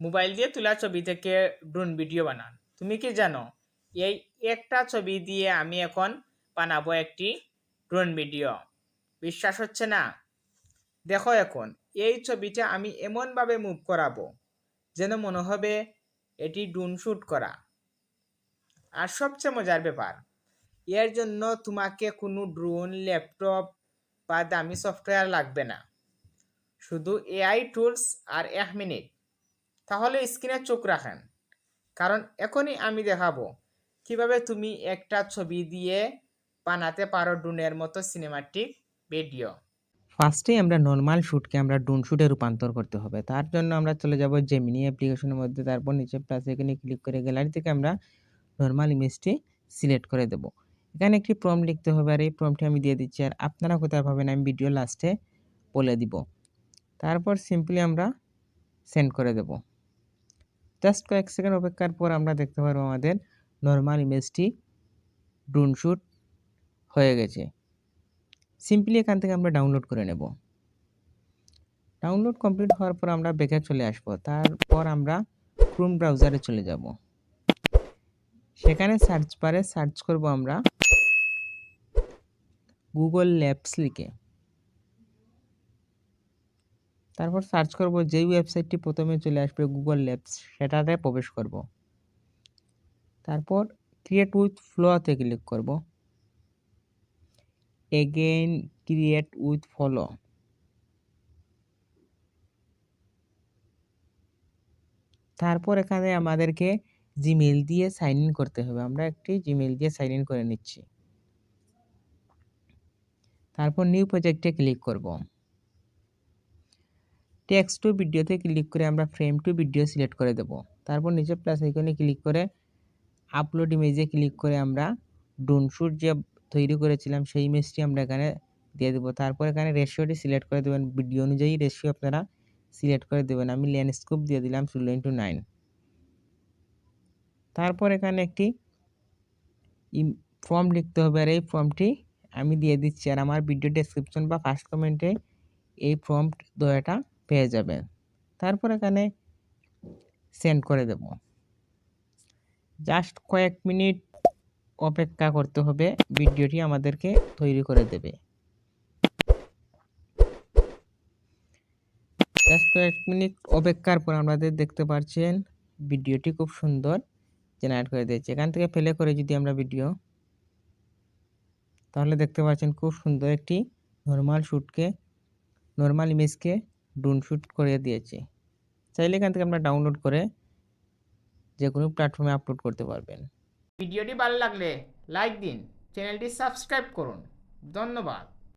Mobile দিয়ে তোলা ছবি থেকে ড্রোন ভিডিও বানান। তুমি কি জানো, এই একটা ছবি দিয়ে আমি এখন বানাবো একটি ড্রোন ভিডিও? বিশ্বাস হচ্ছে না? দেখো এখন, এই ছবিটা আমি এমনভাবে মুভ করাবো, যেন মনে হবে এটি ড্রোন শ্যুট করা। আর সবচেয়ে মজার ব্যাপার, এর জন্য তোমাকে কোনো ড্রোন, ল্যাপটপ বা দামি সফটওয়্যার লাগবে না। শুধু এআই টুলস আর এক মিনিট তাহলে স্ক্রিনে চোখ রাখেন। কারণ এখনই আমি দেখাবো কীভাবে তুমি একটা ছবি দিয়ে বানাতে পারো ড্রোনের মতো সিনেমাটিক ভিডিও ফার্স্টে আমরা নর্মাল শ্যুটকে আমরা ডুন শ্যুটে রূপান্তর করতে হবে। তার জন্য আমরা চলে যাব জেমিনি অ্যাপ্লিকেশনের মধ্যে। তারপর নিচে প্লাস এখানে ক্লিক করে গ্যালারি থেকে আমরা নর্মাল ইমেজটি সিলেক্ট করে দেব। এখানে একটি প্রম লিখতে হবে আর এই প্রমটি আমি দিয়ে দিচ্ছি আর আপনারা কোথায় পাবেন আমি ভিডিও লাস্টে বলে দিব। তারপর সিম্পলি আমরা সেন্ড করে দেব। জাস্ট কয়েক সেকেন্ড অপেক্ষার পর আমরা দেখতে পারব আমাদের নর্মাল ইমেজটি ড্রোন শ্যুট হয়ে গেছে। সিম্পলি এখান থেকে আমরা ডাউনলোড করে নেব। ডাউনলোড কমপ্লিট হওয়ার পর আমরা ব্যাকে চলে আসব। তারপর আমরা ক্রোম ব্রাউজারে চলে যাব। সেখানে সার্চ বারে সার্চ করব আমরা গুগল ল্যাবস লিখে। তারপর সার্চ করব যেই ওয়েবসাইটটি প্রথমে চলে আসবে গুগল ল্যাবস সেটাতে প্রবেশ করব। তারপর ক্রিয়েট উইথ ফ্লোতে ক্লিক করব। এগেইন ক্রিয়েট উইথ ফলো তারপর এখানে আমাদেরকে জিমেল দিয়ে সাইন ইন করতে হবে। আমরা একটি জিমেল দিয়ে সাইন ইন করে নিচ্ছি। তারপর নিউ প্রজেক্টে ক্লিক করব। টেক্সট টু ভিডিওতে ক্লিক করে আমরা ফ্রেম টু ভিডিও সিলেক্ট করে দেব। তারপর নিচে প্লাস আইকনে ক্লিক করে আপলোড ইমেজে ক্লিক করে আমরা ড্রোন শ্যুট যে তৈরি করেছিলাম, সেই ইমেজটি আমরা এখানে দিয়ে দেবো। তারপর এখানে রেশিওটি সিলেক্ট করে দেবেন। ভিডিও অনুযায়ী রেশিও আপনারা সিলেক্ট করে দেবেন। আমি ল্যান্ডস্কোপ দিয়ে দিলাম ষোলো ইন্টু নাইন তারপর এখানে একটি ফর্ম লিখতে হবে। আর এই ফর্মটি আমি দিয়ে দিচ্ছি। আর আমার ভিডিও ডেসক্রিপশন বা ফার্স্ট কমেন্টে এই ফর্ম দয়াটা পেয়ে যাবেন। তারপর এখানে সেন্ড করে দেব। জাস্ট কয়েক মিনিট অপেক্ষা করতে হবে, ভিডিওটি আমাদেরকে তৈরি করে দেবে। জাস্ট কয়েক মিনিট অপেক্ষার পর আমাদের দেখতে পাচ্ছেন ভিডিওটি খুব সুন্দর জেনারেট করে দিয়েছে। এখান থেকে প্লে করে যদি আমরা ভিডিও তাহলে দেখতে পাচ্ছেন খুব সুন্দর একটি নর্মাল শ্যুটকে নর্মাল ইমেজকে ড্রোন শ্যুট করে দিয়েছি। চাইলে এখান থেকে আপনারা ডাউনলোড করে যে কোনো প্ল্যাটফর্মে আপলোড করতে পারবেন। ভিডিওটি ভালো লাগলে লাইক দিন চ্যানেলটি সাবস্ক্রাইব করুন। ধন্যবাদ।